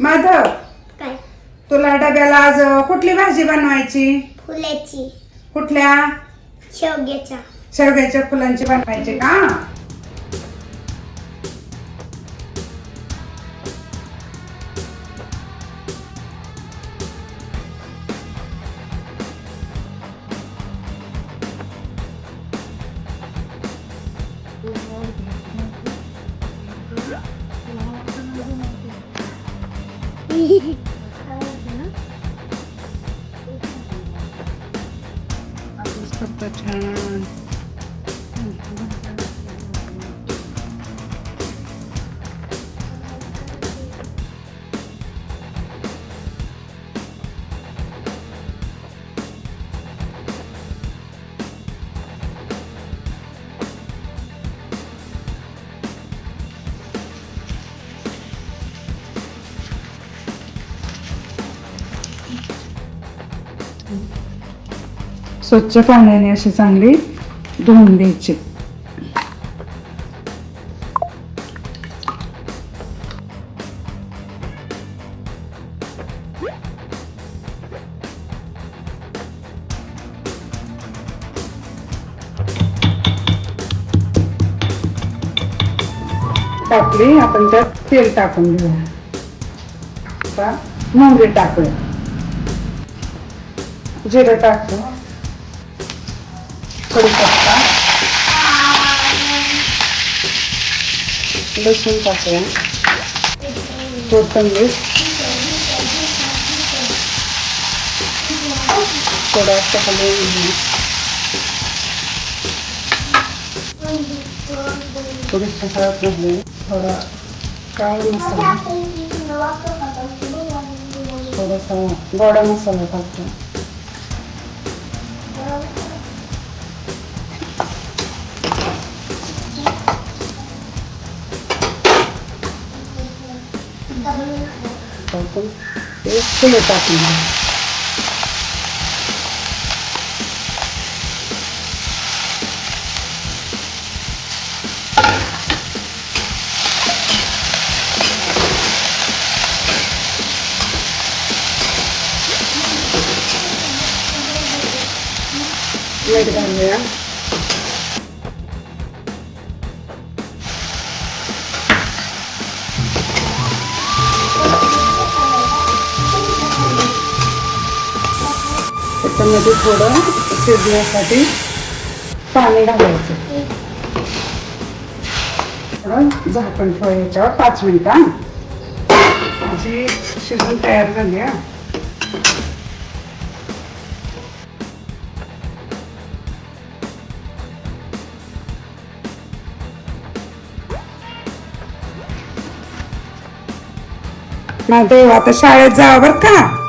माधव काय? तुला डब्याला आज कुठली भाजी बनवायची? फुलाची. कुठल्या? शेवग्याच्या. शेवग्याच्या फुलांची बनवायची का? I just took the turn. स्वच्छ पाण्याने अशी चांगली धुवून द्यायची. टाकली आपण त्यात तेल टाकून घेऊया. आता मोहरी टाकूया. जिरं टाकतो कढीपत्ता लसूण टाकूया. कोथिंबीर. थोडासा हलवून घेऊ. थोडीशी हळद घालूया थोडा काळा मसाला. थोडासा गोडा मसाला टाकतो Bakın. Şunu takın. Wait a minute. त्याच्यामध्ये थोडं शिजण्यासाठी पाणी घालायचं. झाकण ठेवा याच्यावर पाच मिनिटं जी शिजून तयार झाली हा. देव आता शाळेत जावं बरं का?